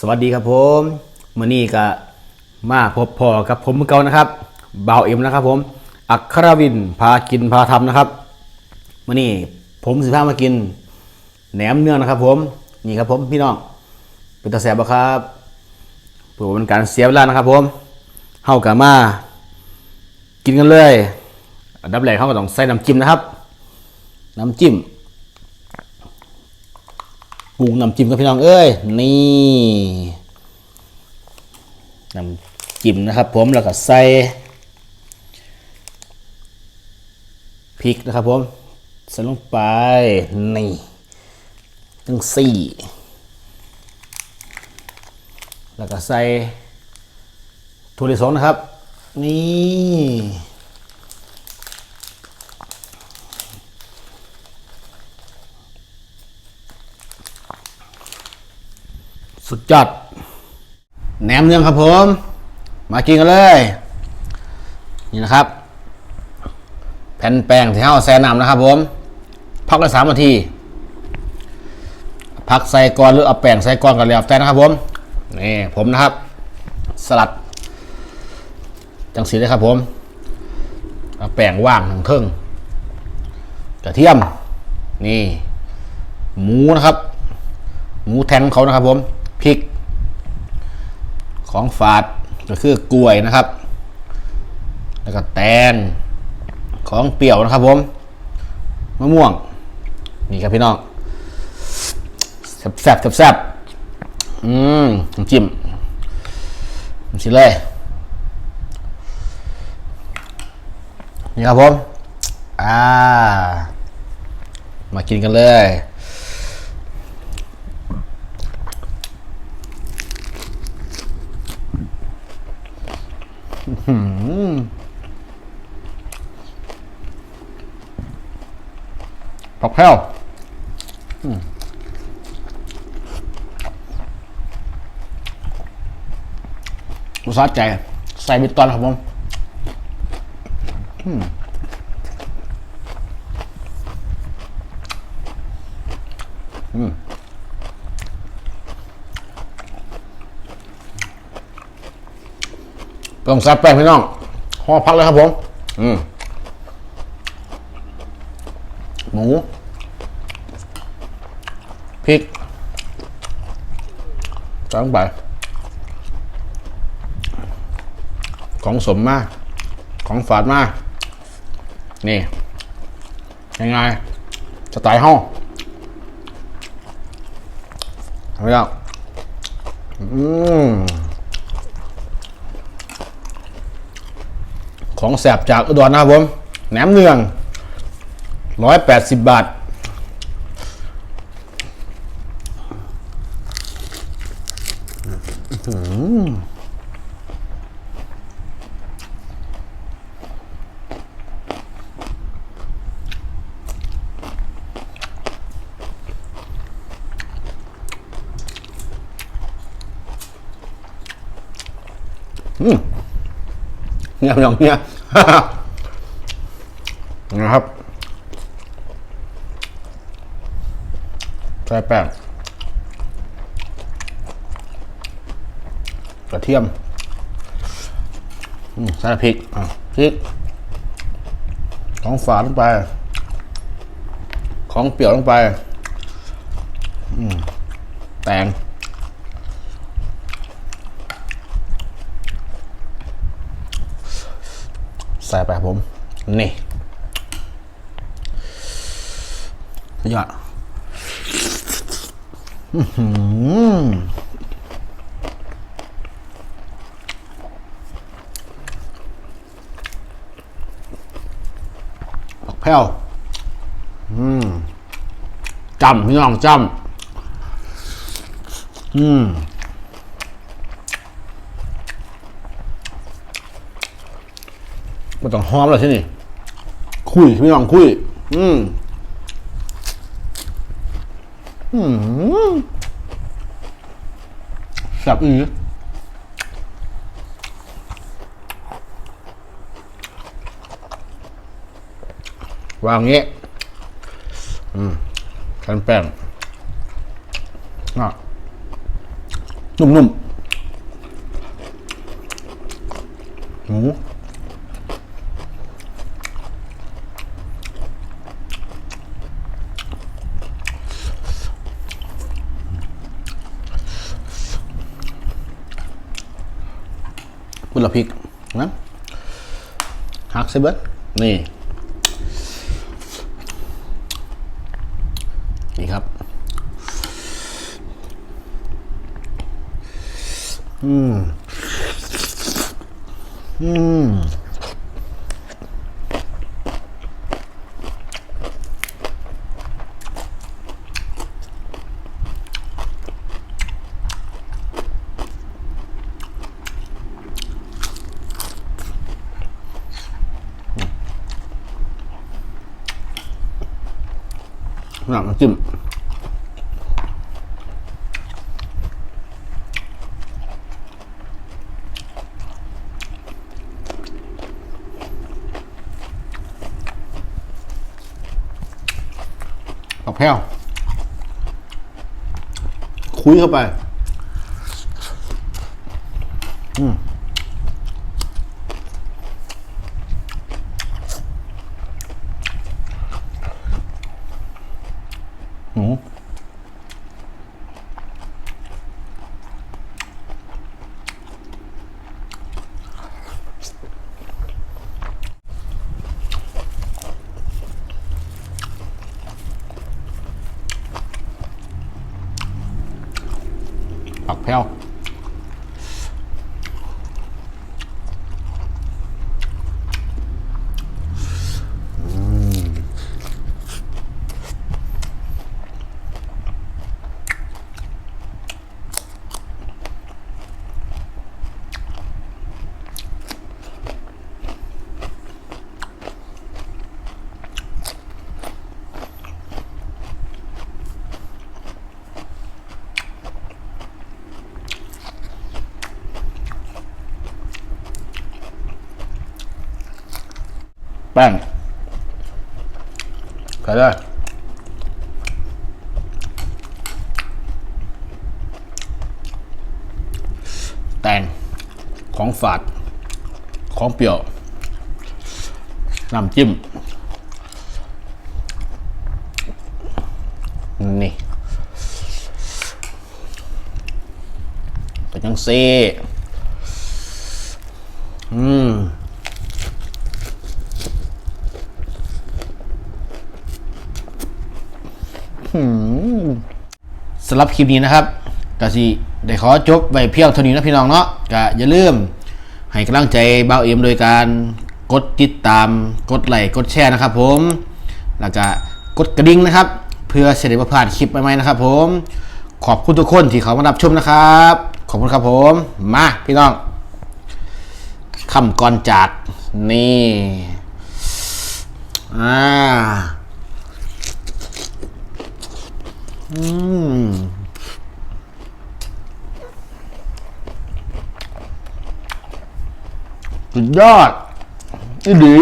สวัสดีครับผมมื่อนี้ก็มาพบพอกับผมเก่านะครับบ่าวเอ็มนะครับ ผมอัครวินพากินพาทำนะครับมื่อนี้ผมสิพามากินแหนมเนื้อนะครับ ผมนี่ครับผมพี่น้องเป็นตาแสบครับเพื่อเป็นการเสียเวลานะครับ ผมเฮากะมา กินกันเลยอันดับแรกเขาก็ต้องใส่น้ำจิ้มนะครับ น้ำจิ้ม ปรุงน้ำจิ้มกับพี่น้องเอ้ยนี่น้ำจิ้มนะครับผมแล้วก็ใส่พริกนะครับผมใส่ลงไปนี่ตั้งสี่แล้วก็ใส่ถั่วลิสงนะครับ นี่ สุดยอดแหนมเนืองครับผม มากินกันเลย นี่นะครับ แผ่นแป้งที่เราแซน้ำนะครับผม พักไว้สามนาที พักใส่ก่อนหรือเอาแป้งใส่ก่อนกันแล้วแต่นะครับผมนี่ผมนะครับ สลัด จังสีเลยครับผมเอาแป้งว่างทั้งเทิงกระเทียม นี่ หมูนะครับ หมูแทงเขานะครับผม พริก ของฝาดก็คือกล้วยนะครับ แล้วก็แตงของเปรี้ยวนะครับผมมะม่วงนี่ครับพี่น้องแซ่บแซ่บแซ่บอืมจิ้มน้ำจิ้มเลยนี่ครับผม อ่า มากินกันเลย ผักแพ้วอืมรสชาติใจ ใส่บิตตอนครับผมอืมอืม ต้องซับแป้งพี่น้องห่อพักเลยครับผม อืมหมูพริกใส่ลงไป ของสมมาก ของฝาดมาก นี่ ยังไงสไตล์ห้องทำไปแล้อืม ของแสบจากอุดรนะครับผมแหนมเนืองร้อยแปดสิบบาท อืม เงียบอย่างเงี้ยนะครับใส่แป้งกระเทียมใส่พริกพริก ของฝาลงไป ของเปรี้ยวลงไป แตง ใส่ไปครับผม นี่ยอดผักแพ้วจำพี่น้องจำอืม มันต้องหอมแล้วที่นี่คุยพี่น้องคุย อืมอืมแซ่บอีวางงี้อืมแผ่นแป้งน่ะนุ่มๆหมู กุลาบพริกนะฮักเซเบิดนี่นี่ครับ อืม อืม น้ำจิ้มผักแพ้วคุยเข้าไป อืม ผักแพ้ว แป้งใส่ได้แตงของฝาด ของเปรี้ยว น้ำจิ้ม นี่ก็ยังเซอืม สำหรับคลิปนี้นะครับกสิได้ขอจบไว้เพียงเท่านี้นะพี่น้องเนาะก็อย่าลืมให้กำลังใจเบาเอ็มโดยการกดติดตามกดไลค์กดแชร์นะครับ ผมแล้วก็กดกระดิ่งนะครับ เพื่อเสด็จประพาดคลิปใหม่ๆนะครับ ผมขอบคุณทุกคนที่เขามารับชมนะครับ ขอบคุณครับผมมาพี่น้องคำก่อนจากนี่อ่า อืมสุดยอดอีดี